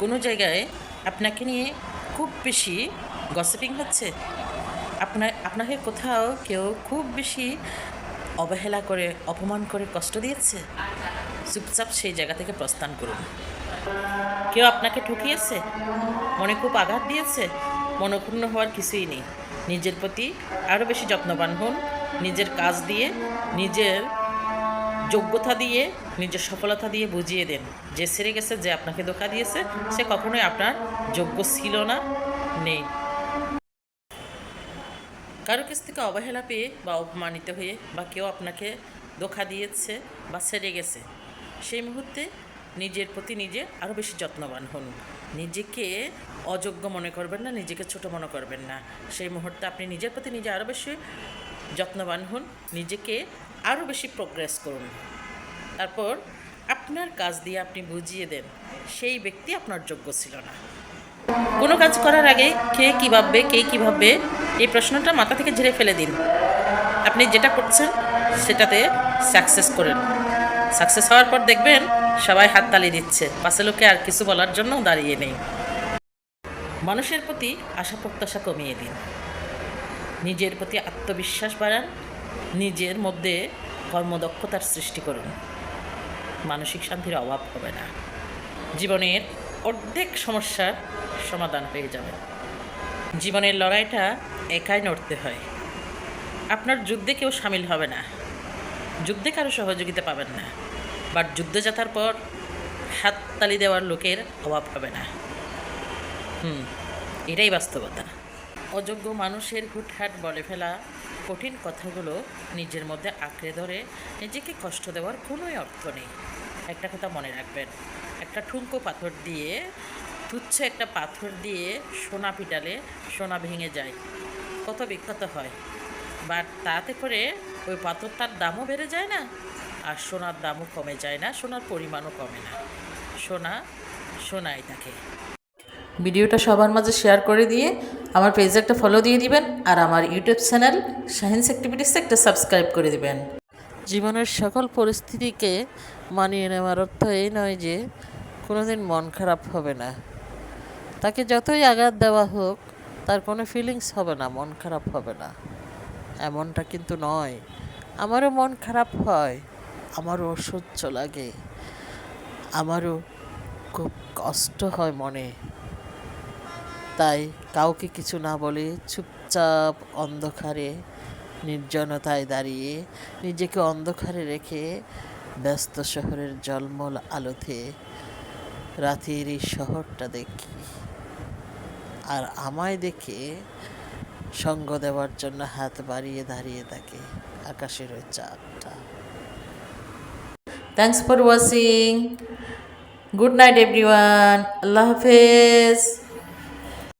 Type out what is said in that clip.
কোনো জায়গায় আপনাকে নিয়ে খুব বেশি গসিপিং হচ্ছে? আপনার আপনাকে কোথাও কেউ খুব বেশি অবহেলা করে, অপমান করে কষ্ট দিয়েছে? চুপচাপ সেই জায়গা থেকে প্রস্থান করুন। কেউ আপনাকে ঠকিয়েছে? মনে খুব আঘাত দিয়েছে? মনক্ষুণ্ণ হওয়ার কিছুই নেই। নিজের প্রতি আরও বেশি যত্নবান হন, নিজের কাজ দিয়ে, নিজের যোগ্যতা দিয়ে নিজের সফলতা দিয়ে বুঝিয়ে দেন যে সেরে গেছে, যে আপনাকে ধোকা দিয়েছে, সে কখনোই আপনার যোগ্য ছিল না, নেই। কারও কাছ থেকে অবহেলা পেয়ে বা অপমানিত হয়ে বা কেউ আপনাকে ধোকা দিয়েছে বা সেরে গেছে, সেই মুহূর্তে নিজের প্রতি নিজে আরও বেশি যত্নবান হন। নিজেকে অযোগ্য মনে করবেন না, নিজেকে ছোট মনে করবেন না। সেই মুহূর্তে আপনি নিজের প্রতি নিজে আরও বেশি যত্নবান হন, নিজেকে আরও বেশি প্রোগ্রেস করুন। তারপর আপনার কাজ দিয়ে আপনি বুঝিয়ে দেন, সেই ব্যক্তি আপনার যোগ্য ছিল না। কোনো কাজ করার আগে কে কী ভাববে, কে কী ভাববে, এই প্রশ্নটা মাথা থেকে ঝেড়ে ফেলে দিন। আপনি যেটা করছেন, সেটাতে সাকসেস করেন। সাকসেস হওয়ার পর দেখবেন, সবাই হাততালি দিচ্ছে, পাশে লোকে আর কিছু বলার জন্য দাঁড়িয়ে নেই। মানুষের প্রতি আশা প্রত্যাশা কমিয়ে দিন। নিজের প্রতি আত্মবিশ্বাস বাড়ান, নিজের মধ্যে কর্মদক্ষতার সৃষ্টি করুন। মানসিক শান্তির অভাব হবে না। জীবনের অর্ধেক সমস্যার সমাধান হয়ে যাবে। জীবনের লড়াইটা একাই নড়তে হয়। আপনার যুদ্ধে কেউ সামিল হবে না। যুদ্ধে কারও সহযোগিতা পাবেন না। বাট যুদ্ধ জেতার পর হাততালি দেওয়ার লোকের অভাব হবে না। হুম, এটাই বাস্তবতা। অযোগ্য মানুষের হুটহাট বলে ফেলা কঠিন কথাগুলো নিজের মধ্যে আঁকড়ে ধরে নিজেকে কষ্ট দেওয়ার কোনোই অর্থ নেই। একটা কথা মনে রাখবেন, একটা ঠুনকো পাথর দিয়ে, তুচ্ছ একটা পাথর দিয়ে সোনা পিটালে সোনা ভেঙে যায়। কত বিখ্যাত হয়। বাট তাতে করে ওই পাথরটার দামও বেড়ে যায় না, আর সোনার দামও কমে যায় না, সোনার পরিমাণও কমে না। সোনা, সোনাই থাকে ভিডিওটা সবার মাঝে শেয়ার করে দিয়ে আমার পেজে একটা ফলো দিয়ে দিবেন আর আমার ইউটিউব চ্যানেল সায়েন্স অ্যাক্টিভিটিসে একটা সাবস্ক্রাইব করে দিবেন। জীবনের সকল পরিস্থিতিকে মানিয়ে নেওয়ার অর্থ এই নয় যে কোনোদিন মন খারাপ হবে না। তাকে যতই আঘাত দেওয়া হোক, তার কোনো ফিলিংস হবে না, মন খারাপ হবে না। এমনটা কিন্তু নয়। আমারও মন খারাপ হয়, আমারও অসহ্য লাগে, আমারও খুব কষ্ট হয় মনে। তাই কাউকে কিছু না বলে চুপচাপ অন্ধকারে, নির্জনতায় দাঁড়িয়ে নিজেকে অন্ধকারে রেখে ব্যস্ত শহরের জলমল আলোতে রাতের এই শহরটা দেখি। আর আমায় দেখে সঙ্গ দেওয়ার জন্য হাত বাড়িয়ে দাঁড়িয়ে থাকে আকাশের ওই চাঁদটা। Thanks for watching good night everyone আল্লাহ হাফেজ।